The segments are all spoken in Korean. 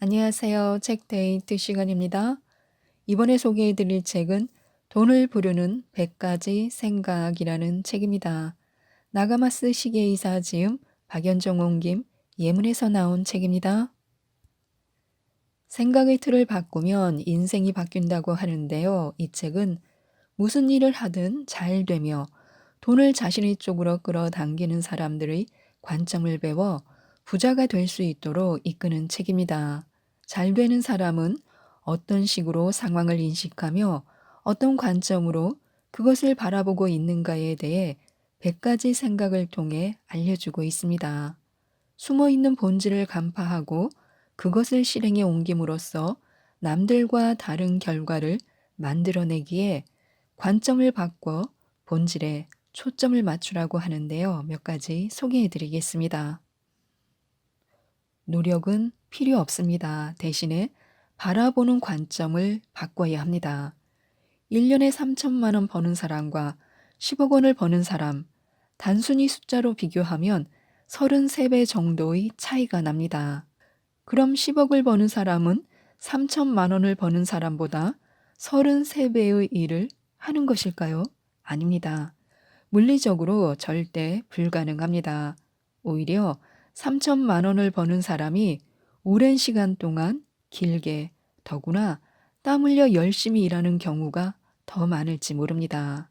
안녕하세요. 책 데이트 시간입니다. 이번에 소개해 드릴 책은 돈을 부르는 100가지 생각이라는 책입니다. 나가마스 시계이사 지음 박연정 옮김 예문에서 나온 책입니다. 생각의 틀을 바꾸면 인생이 바뀐다고 하는데요. 이 책은 무슨 일을 하든 잘 되며 돈을 자신의 쪽으로 끌어당기는 사람들의 관점을 배워 부자가 될 수 있도록 이끄는 책입니다. 잘 되는 사람은 어떤 식으로 상황을 인식하며 어떤 관점으로 그것을 바라보고 있는가에 대해 100가지 생각을 통해 알려주고 있습니다. 숨어 있는 본질을 간파하고 그것을 실행에 옮김으로써 남들과 다른 결과를 만들어내기에 관점을 바꿔 본질에 초점을 맞추라고 하는데요. 몇 가지 소개해 드리겠습니다. 노력은 필요 없습니다. 대신에 바라보는 관점을 바꿔야 합니다. 1년에 3천만 원 버는 사람과 10억 원을 버는 사람, 단순히 숫자로 비교하면 33배 정도의 차이가 납니다. 그럼 10억을 버는 사람은 3천만 원을 버는 사람보다 33배의 일을 하는 것일까요? 아닙니다. 물리적으로 절대 불가능합니다. 오히려 3천만 원을 버는 사람이 오랜 시간 동안 길게 더구나 땀 흘려 열심히 일하는 경우가 더 많을지 모릅니다.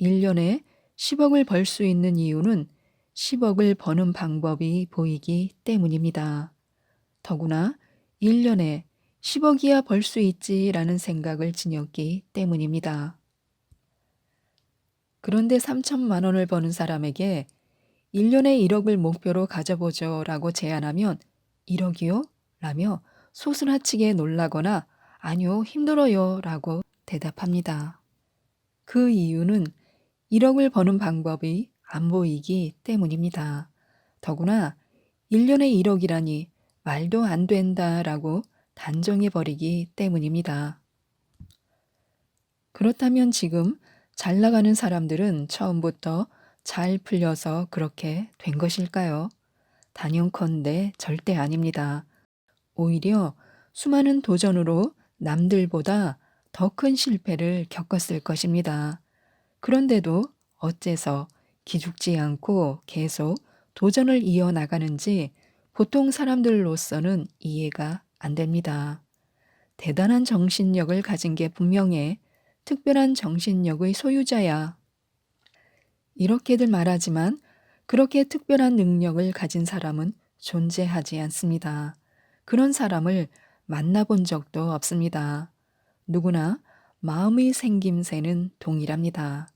1년에 10억을 벌 수 있는 이유는 10억을 버는 방법이 보이기 때문입니다. 더구나 1년에 10억이야 벌 수 있지라는 생각을 지녔기 때문입니다. 그런데 3천만 원을 버는 사람에게 1년에 1억을 목표로 가져보죠 라고 제안하면 1억이요? 라며 소스라치게 놀라거나 아니요, 힘들어요 라고 대답합니다. 그 이유는 1억을 버는 방법이 안 보이기 때문입니다. 더구나 1년에 1억이라니 말도 안 된다 라고 단정해버리기 때문입니다. 그렇다면 지금 잘 나가는 사람들은 처음부터 잘 풀려서 그렇게 된 것일까요? 단연컨대 절대 아닙니다. 오히려 수많은 도전으로 남들보다 더 큰 실패를 겪었을 것입니다. 그런데도 어째서 기죽지 않고 계속 도전을 이어나가는지 보통 사람들로서는 이해가 안 됩니다. 대단한 정신력을 가진 게 분명해 특별한 정신력의 소유자야. 이렇게들 말하지만 그렇게 특별한 능력을 가진 사람은 존재하지 않습니다. 그런 사람을 만나본 적도 없습니다. 누구나 마음의 생김새는 동일합니다.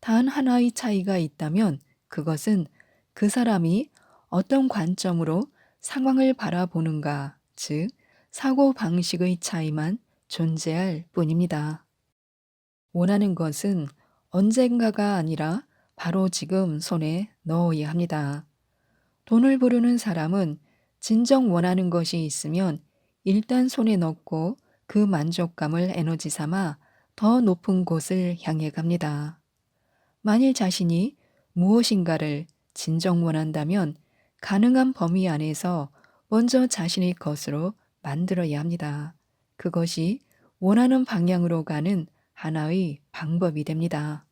단 하나의 차이가 있다면 그것은 그 사람이 어떤 관점으로 상황을 바라보는가, 즉, 사고 방식의 차이만 존재할 뿐입니다. 원하는 것은 언젠가가 아니라 바로 지금 손에 넣어야 합니다. 돈을 부르는 사람은 진정 원하는 것이 있으면 일단 손에 넣고 그 만족감을 에너지 삼아 더 높은 곳을 향해 갑니다. 만일 자신이 무엇인가를 진정 원한다면 가능한 범위 안에서 먼저 자신의 것으로 만들어야 합니다. 그것이 원하는 방향으로 가는 하나의 방법이 됩니다.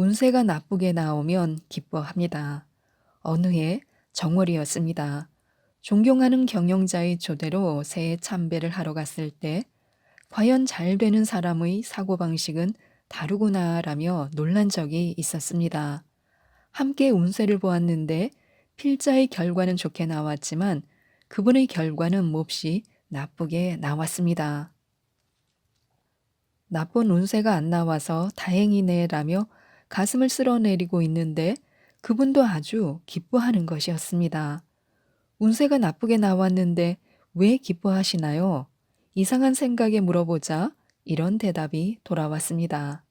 운세가 나쁘게 나오면 기뻐합니다. 어느 해 정월이었습니다. 존경하는 경영자의 조대로 새해 참배를 하러 갔을 때 과연 잘 되는 사람의 사고방식은 다르구나라며 놀란 적이 있었습니다. 함께 운세를 보았는데 필자의 결과는 좋게 나왔지만 그분의 결과는 몹시 나쁘게 나왔습니다. 나쁜 운세가 안 나와서 다행이네라며 가슴을 쓸어내리고 있는데 그분도 아주 기뻐하는 것이었습니다. 운세가 나쁘게 나왔는데 왜 기뻐하시나요? 이상한 생각에 물어보자 이런 대답이 돌아왔습니다.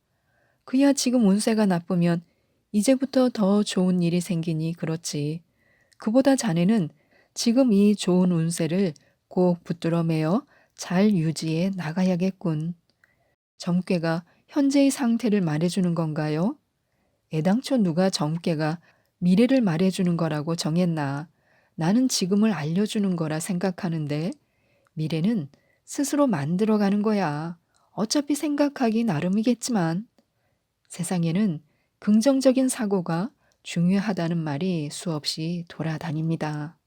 그야 지금 운세가 나쁘면 이제부터 더 좋은 일이 생기니 그렇지. 그보다 자네는 지금 이 좋은 운세를 꼭 붙들어 매어 잘 유지해 나가야겠군. 점괘가 현재의 상태를 말해주는 건가요? 애당초 누가 점괘가 미래를 말해주는 거라고 정했나. 나는 지금을 알려주는 거라 생각하는데 미래는 스스로 만들어가는 거야. 어차피 생각하기 나름이겠지만 세상에는 긍정적인 사고가 중요하다는 말이 수없이 돌아다닙니다.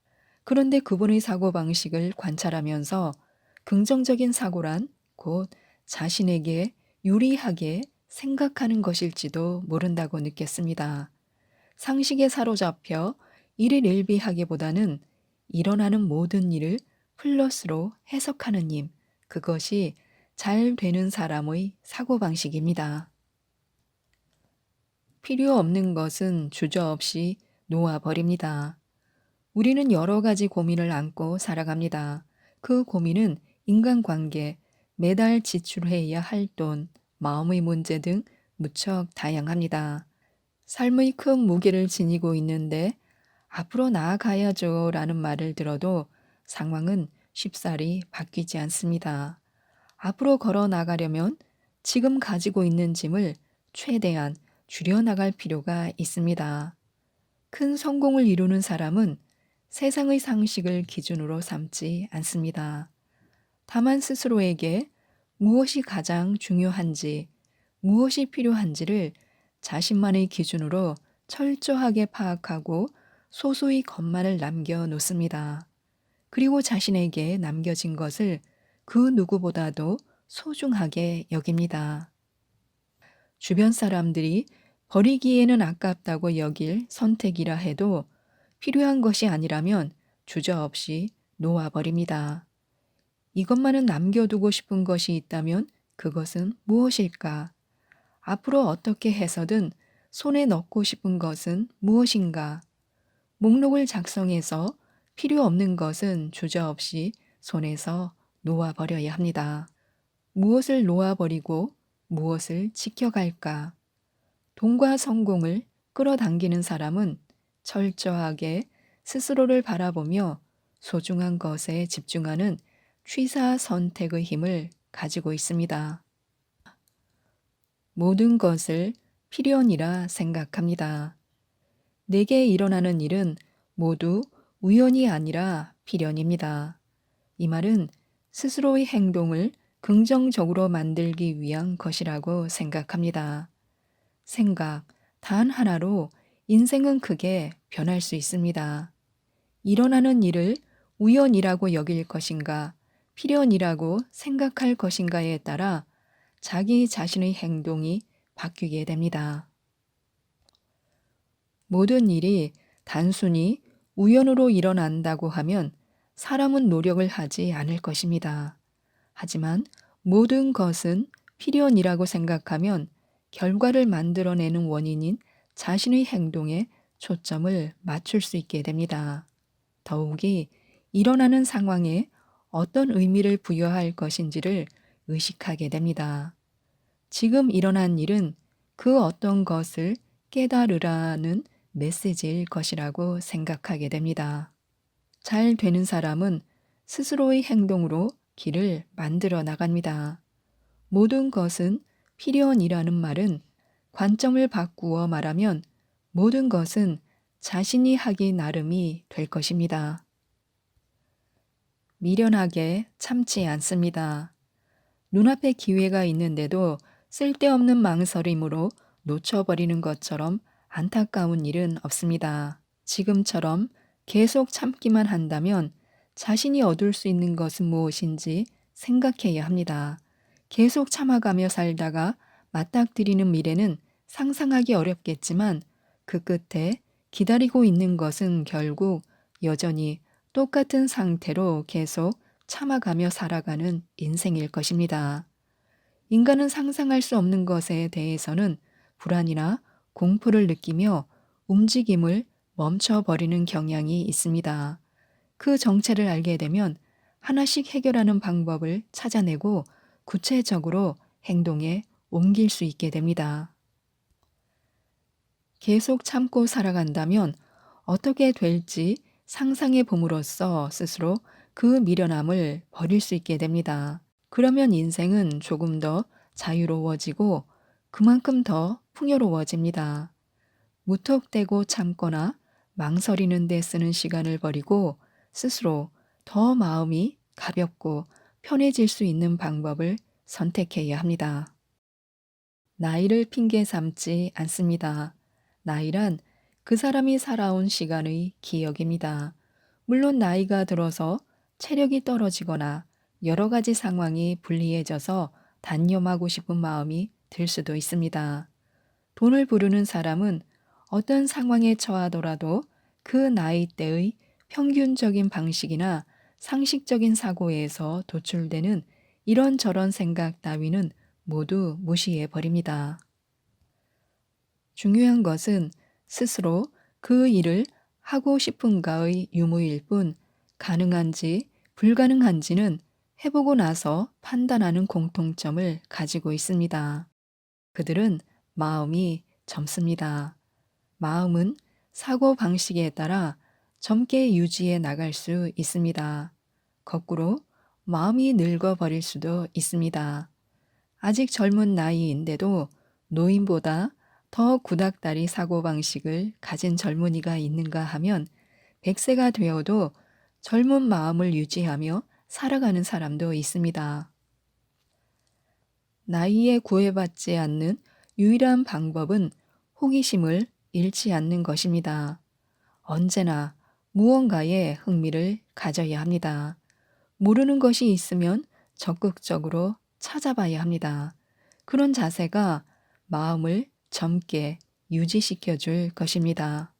그런데 그분의 사고방식을 관찰하면서 긍정적인 사고란 곧 자신에게 유리하게 생각하는 것일지도 모른다고 느꼈습니다. 상식에 사로잡혀 일일 일비하기보다는 일어나는 모든 일을 플러스로 해석하는 님, 그것이 잘 되는 사람의 사고방식입니다. 필요 없는 것은 주저없이 놓아버립니다. 우리는 여러 가지 고민을 안고 살아갑니다. 그 고민은 인간관계, 매달 지출해야 할 돈, 마음의 문제 등 무척 다양합니다. 삶의 큰 무게를 지니고 있는데 앞으로 나아가야죠 라는 말을 들어도 상황은 쉽사리 바뀌지 않습니다. 앞으로 걸어 나가려면 지금 가지고 있는 짐을 최대한 줄여나갈 필요가 있습니다. 큰 성공을 이루는 사람은 세상의 상식을 기준으로 삼지 않습니다. 다만 스스로에게 무엇이 가장 중요한지, 무엇이 필요한지를 자신만의 기준으로 철저하게 파악하고 소소히 것만을 남겨 놓습니다. 그리고 자신에게 남겨진 것을 그 누구보다도 소중하게 여깁니다. 주변 사람들이 버리기에는 아깝다고 여길 선택이라 해도 필요한 것이 아니라면 주저없이 놓아버립니다. 이것만은 남겨두고 싶은 것이 있다면 그것은 무엇일까? 앞으로 어떻게 해서든 손에 넣고 싶은 것은 무엇인가? 목록을 작성해서 필요 없는 것은 주저없이 손에서 놓아버려야 합니다. 무엇을 놓아버리고 무엇을 지켜갈까? 돈과 성공을 끌어당기는 사람은 철저하게 스스로를 바라보며 소중한 것에 집중하는 취사 선택의 힘을 가지고 있습니다. 모든 것을 필연이라 생각합니다. 내게 일어나는 일은 모두 우연이 아니라 필연입니다. 이 말은 스스로의 행동을 긍정적으로 만들기 위한 것이라고 생각합니다. 생각 단 하나로 인생은 크게 변할 수 있습니다. 일어나는 일을 우연이라고 여길 것인가, 필연이라고 생각할 것인가에 따라 자기 자신의 행동이 바뀌게 됩니다. 모든 일이 단순히 우연으로 일어난다고 하면 사람은 노력을 하지 않을 것입니다. 하지만 모든 것은 필연이라고 생각하면 결과를 만들어내는 원인인 자신의 행동에 초점을 맞출 수 있게 됩니다. 더욱이 일어나는 상황에 어떤 의미를 부여할 것인지를 의식하게 됩니다. 지금 일어난 일은 그 어떤 것을 깨달으라는 메시지일 것이라고 생각하게 됩니다. 잘 되는 사람은 스스로의 행동으로 길을 만들어 나갑니다. 모든 것은 필연이라는 말은 관점을 바꾸어 말하면 모든 것은 자신이 하기 나름이 될 것입니다. 미련하게 참지 않습니다. 눈앞에 기회가 있는데도 쓸데없는 망설임으로 놓쳐버리는 것처럼 안타까운 일은 없습니다. 지금처럼 계속 참기만 한다면 자신이 얻을 수 있는 것은 무엇인지 생각해야 합니다. 계속 참아가며 살다가 맞닥뜨리는 미래는 상상하기 어렵겠지만 그 끝에 기다리고 있는 것은 결국 여전히 똑같은 상태로 계속 참아가며 살아가는 인생일 것입니다. 인간은 상상할 수 없는 것에 대해서는 불안이나 공포를 느끼며 움직임을 멈춰버리는 경향이 있습니다. 그 정체를 알게 되면 하나씩 해결하는 방법을 찾아내고 구체적으로 행동에 옮길 수 있게 됩니다. 계속 참고 살아간다면 어떻게 될지 상상해 봄으로써 스스로 그 미련함을 버릴 수 있게 됩니다. 그러면 인생은 조금 더 자유로워지고 그만큼 더 풍요로워집니다. 무턱대고 참거나 망설이는 데 쓰는 시간을 버리고 스스로 더 마음이 가볍고 편해질 수 있는 방법을 선택해야 합니다. 나이를 핑계 삼지 않습니다. 나이란 그 사람이 살아온 시간의 기억입니다. 물론 나이가 들어서 체력이 떨어지거나 여러 가지 상황이 불리해져서 단념하고 싶은 마음이 들 수도 있습니다. 돈을 부르는 사람은 어떤 상황에 처하더라도 그 나이대의 평균적인 방식이나 상식적인 사고에서 도출되는 이런저런 생각 따위는 모두 무시해 버립니다. 중요한 것은 스스로 그 일을 하고 싶은가의 유무일 뿐 가능한지 불가능한지는 해보고 나서 판단하는 공통점을 가지고 있습니다. 그들은 마음이 젊습니다. 마음은 사고 방식에 따라 젊게 유지해 나갈 수 있습니다. 거꾸로 마음이 늙어버릴 수도 있습니다. 아직 젊은 나이인데도 노인보다 더 구닥다리 사고방식을 가진 젊은이가 있는가 하면 100세가 되어도 젊은 마음을 유지하며 살아가는 사람도 있습니다. 나이에 구애받지 않는 유일한 방법은 호기심을 잃지 않는 것입니다. 언제나 무언가에 흥미를 가져야 합니다. 모르는 것이 있으면 적극적으로 찾아봐야 합니다. 그런 자세가 마음을 젊게 유지시켜 줄 것입니다.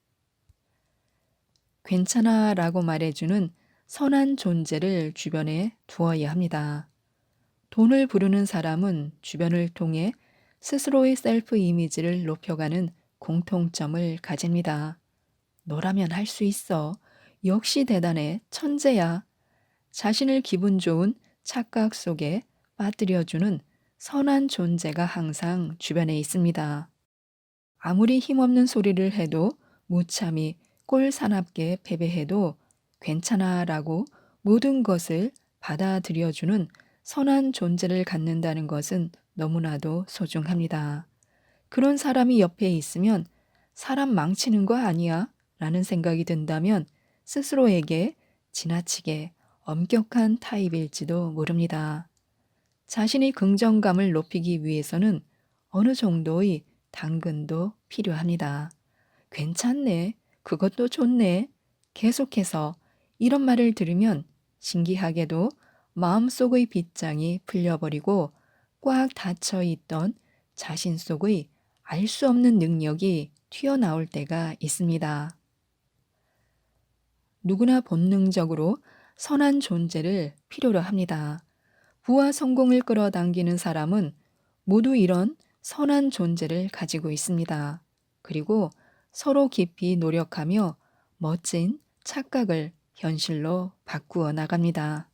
괜찮아 라고 말해주는 선한 존재를 주변에 두어야 합니다. 돈을 부르는 사람은 주변을 통해 스스로의 셀프 이미지를 높여가는 공통점을 가집니다. 너라면 할 수 있어. 역시 대단해. 천재야. 자신을 기분 좋은 착각 속에 빠뜨려주는 선한 존재가 항상 주변에 있습니다. 아무리 힘없는 소리를 해도 무참히 꼴사납게 패배해도 괜찮아 라고 모든 것을 받아들여주는 선한 존재를 갖는다는 것은 너무나도 소중합니다. 그런 사람이 옆에 있으면 사람 망치는 거 아니야? 라는 생각이 든다면 스스로에게 지나치게 엄격한 타입일지도 모릅니다. 자신의 긍정감을 높이기 위해서는 어느 정도의 당근도 필요합니다. 괜찮네. 그것도 좋네. 계속해서 이런 말을 들으면 신기하게도 마음속의 빗장이 풀려버리고 꽉 닫혀 있던 자신 속의 알 수 없는 능력이 튀어나올 때가 있습니다. 누구나 본능적으로 선한 존재를 필요로 합니다. 부와 성공을 끌어당기는 사람은 모두 이런 선한 존재를 가지고 있습니다. 그리고 서로 깊이 노력하며 멋진 착각을 현실로 바꾸어 나갑니다.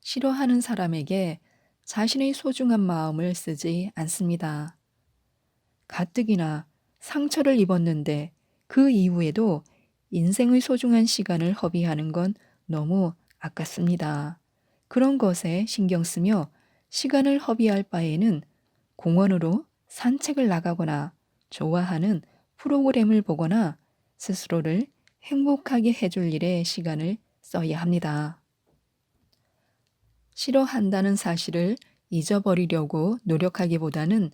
싫어하는 사람에게 자신의 소중한 마음을 쓰지 않습니다. 가뜩이나 상처를 입었는데 그 이후에도 인생의 소중한 시간을 허비하는 건 너무 아깝습니다. 그런 것에 신경 쓰며 시간을 허비할 바에는 공원으로 산책을 나가거나 좋아하는 프로그램을 보거나 스스로를 행복하게 해줄 일에 시간을 써야 합니다. 싫어한다는 사실을 잊어버리려고 노력하기보다는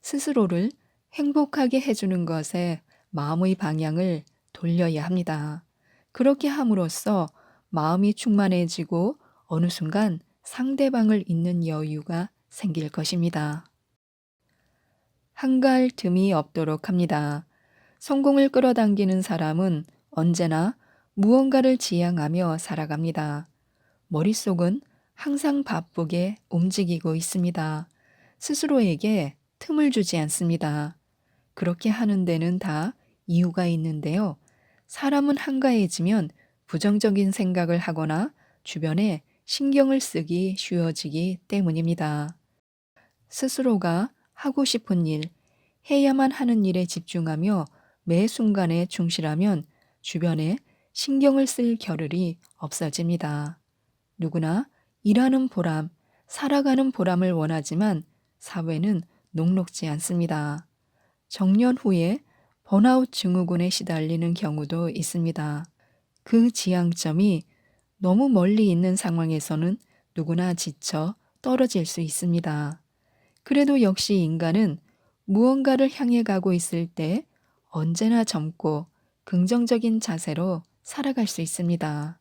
스스로를 행복하게 해주는 것에 마음의 방향을 돌려야 합니다. 그렇게 함으로써 마음이 충만해지고 어느 순간 상대방을 잊는 여유가 생길 것입니다. 한갈 틈이 없도록 합니다. 성공을 끌어당기는 사람은 언제나 무언가를 지향하며 살아갑니다. 머릿속은 항상 바쁘게 움직이고 있습니다. 스스로에게 틈을 주지 않습니다. 그렇게 하는 데는 다 이유가 있는데요. 사람은 한가해지면 부정적인 생각을 하거나 주변에 신경을 쓰기 쉬워지기 때문입니다. 스스로가 하고 싶은 일, 해야만 하는 일에 집중하며 매 순간에 충실하면 주변에 신경을 쓸 겨를이 없어집니다. 누구나 일하는 보람, 살아가는 보람을 원하지만 사회는 녹록지 않습니다. 정년 후에 번아웃 증후군에 시달리는 경우도 있습니다. 그 지향점이 너무 멀리 있는 상황에서는 누구나 지쳐 떨어질 수 있습니다. 그래도 역시 인간은 무언가를 향해 가고 있을 때 언제나 젊고 긍정적인 자세로 살아갈 수 있습니다.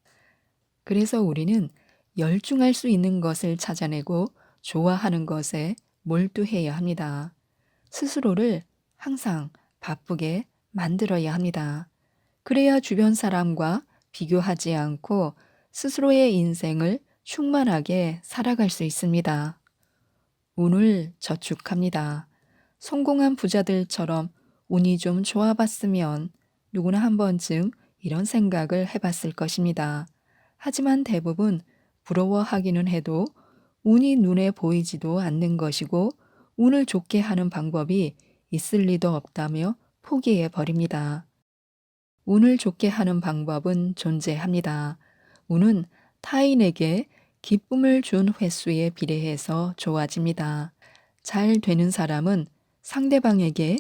그래서 우리는 열중할 수 있는 것을 찾아내고 좋아하는 것에 몰두해야 합니다. 스스로를 항상 바쁘게 만들어야 합니다. 그래야 주변 사람과 비교하지 않고 스스로의 인생을 충만하게 살아갈 수 있습니다. 운을 저축합니다. 성공한 부자들처럼 운이 좀 좋아봤으면 누구나 한 번쯤 이런 생각을 해봤을 것입니다. 하지만 대부분 부러워하기는 해도 운이 눈에 보이지도 않는 것이고 운을 좋게 하는 방법이 있을 리도 없다며 포기해 버립니다. 운을 좋게 하는 방법은 존재합니다. 운은 타인에게 기쁨을 준 횟수에 비례해서 좋아집니다. 잘 되는 사람은 상대방에게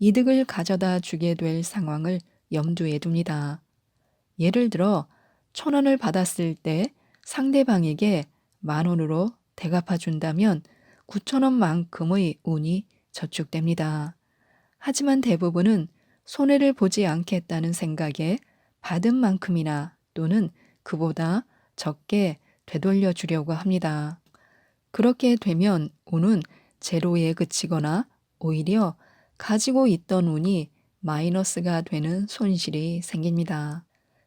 이득을 가져다 주게 될 상황을 염두에 둡니다. 예를 들어, 천 원을 받았을 때 상대방에게 만 원으로 대갚아 준다면 9천 원만큼의 운이 저축됩니다. 하지만 대부분은 손해를 보지 않겠다는 생각에 받은 만큼이나 또는 그보다 적게 되돌려 주려고 합니다. 그렇게 되면 운은 제로에 그치거나 오히려 가지고 있던 운이 마이너스가 되는 손실이 생깁니다.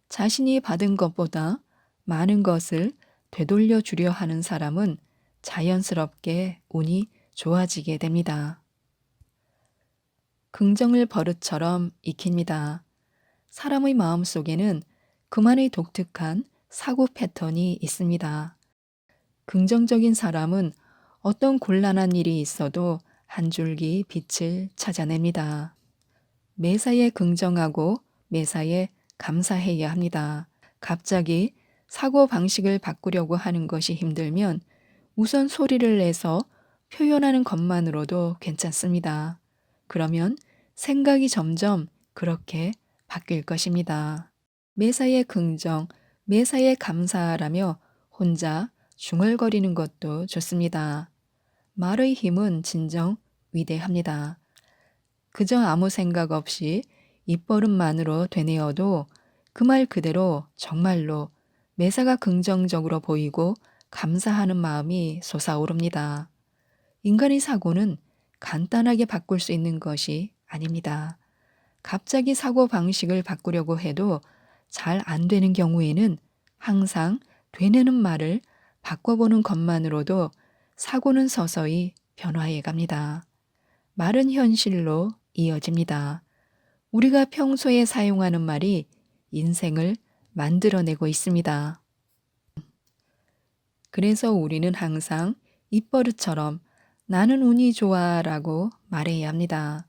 자신이 받은 것보다 많은 것을 되돌려 주려 하는 사람은 자연스럽게 운이 좋아지게 됩니다. 긍정을 버릇처럼 익힙니다. 사람의 마음 속에는 그만의 독특한 사고 패턴이 있습니다. 긍정적인 사람은 어떤 곤란한 일이 있어도 한 줄기 빛을 찾아냅니다. 매사에 긍정하고 매사에 감사해야 합니다. 갑자기 사고 방식을 바꾸려고 하는 것이 힘들면 우선 소리를 내서 표현하는 것만으로도 괜찮습니다. 그러면 생각이 점점 그렇게 바뀔 것입니다. 매사에 긍정, 매사에 감사하라며 혼자 중얼거리는 것도 좋습니다. 말의 힘은 진정 위대합니다. 그저 아무 생각 없이 입버릇만으로 되뇌어도 그 말 그대로 정말로 매사가 긍정적으로 보이고 감사하는 마음이 솟아오릅니다. 인간의 사고는 간단하게 바꿀 수 있는 것이 아닙니다. 갑자기 사고 방식을 바꾸려고 해도 잘 안 되는 경우에는 항상 되뇌는 말을 바꿔보는 것만으로도 사고는 서서히 변화해 갑니다. 말은 현실로 이어집니다. 우리가 평소에 사용하는 말이 인생을 만들어내고 있습니다. 그래서 우리는 항상 입버릇처럼 나는 운이 좋아 라고 말해야 합니다.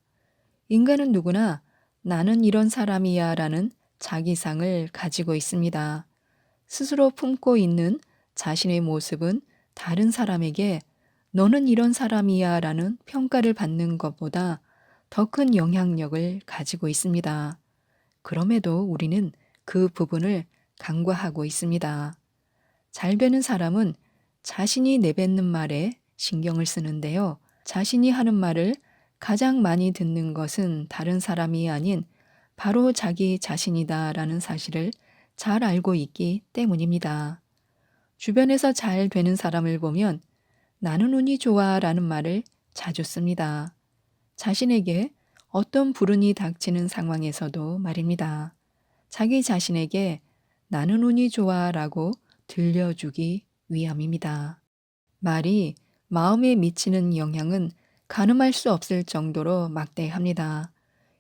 인간은 누구나 나는 이런 사람이야 라는 자기상을 가지고 있습니다. 스스로 품고 있는 자신의 모습은 다른 사람에게 너는 이런 사람이야 라는 평가를 받는 것보다 더 큰 영향력을 가지고 있습니다. 그럼에도 우리는 그 부분을 간과하고 있습니다. 잘 되는 사람은 자신이 내뱉는 말에 신경을 쓰는데요. 자신이 하는 말을 가장 많이 듣는 것은 다른 사람이 아닌 바로 자기 자신이다라는 사실을 잘 알고 있기 때문입니다. 주변에서 잘 되는 사람을 보면 나는 운이 좋아 라는 말을 자주 씁니다. 자신에게 어떤 불운이 닥치는 상황에서도 말입니다. 자기 자신에게 나는 운이 좋아 라고 들려주기 위함입니다. 말이 마음에 미치는 영향은 가늠할 수 없을 정도로 막대합니다.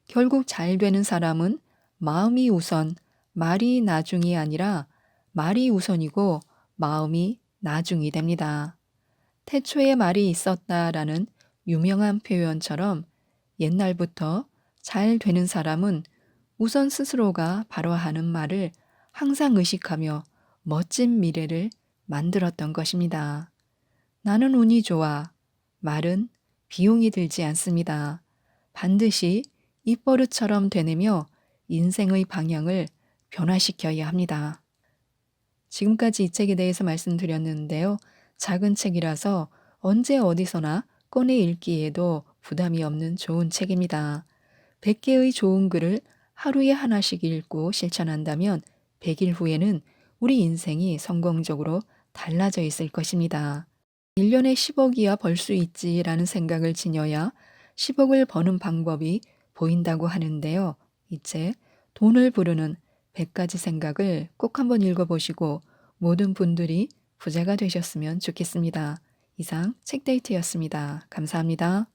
결국 잘 되는 사람은 마음이 우선, 말이 나중이 아니라 말이 우선이고 마음이 나중이 됩니다. 태초에 말이 있었다라는 유명한 표현처럼 옛날부터 잘 되는 사람은 우선 스스로가 바로 하는 말을 항상 의식하며 멋진 미래를 만들었던 것입니다. 나는 운이 좋아. 말은 비용이 들지 않습니다. 반드시 입버릇처럼 되뇌며 인생의 방향을 변화시켜야 합니다. 지금까지 이 책에 대해서 말씀드렸는데요. 작은 책이라서 언제 어디서나 꺼내 읽기에도 부담이 없는 좋은 책입니다. 100개의 좋은 글을 하루에 하나씩 읽고 실천한다면 100일 후에는 우리 인생이 성공적으로 달라져 있을 것입니다. 1년에 10억이야 벌 수 있지라는 생각을 지녀야 10억을 버는 방법이 보인다고 하는데요. 이 책 돈을 부르는 100가지 생각을 꼭 한번 읽어보시고 모든 분들이 부자가 되셨으면 좋겠습니다. 이상 책데이트였습니다. 감사합니다.